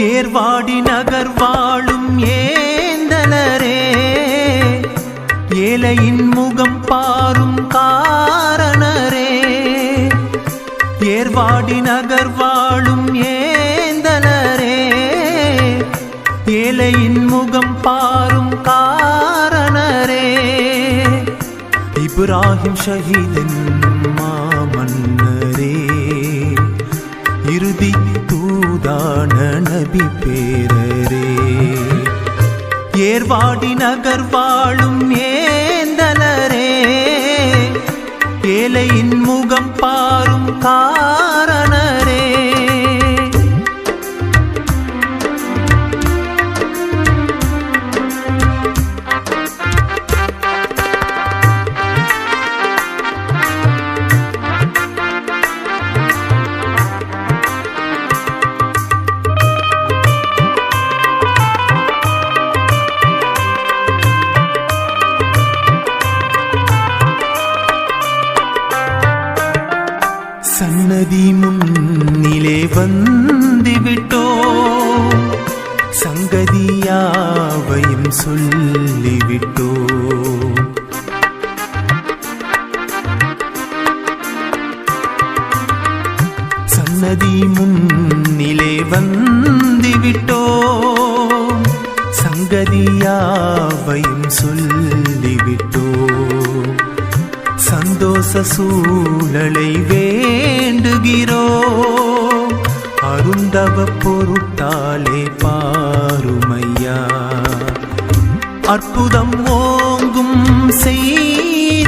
ஏர்வாடி நகர் வாழும் ஏந்தலரே. ஏழையின் முகம் பாரும் காரணரே. ஏர்வாடி நகர் வாழும் ஏந்தலரே. ஏழையின் முகம் பாரும் காரணரே. இப்ராஹிம் ஷஹீதின் அம்மா நபி தூதான நபி பேரரே. ஏர்வாடி நகர் வாழும் ஏந்தலரே. ஏழையின் முகம் பாரும் காரணரே சன்னதி முன்னிலே வந்து விட்டோ சங்கதியாவையும் சொல்லிவிட்டோ? சன்னதி முன்னிலே வந்து விட்டோ சங்கதியாவையும் சொல்லிவிட்டோ? சந்தோஷ சூழலை வேண்டுகிறோ? அருந்தவ பொருட்டாலே பாருமையா. அற்புதம் ஓங்கும் செய்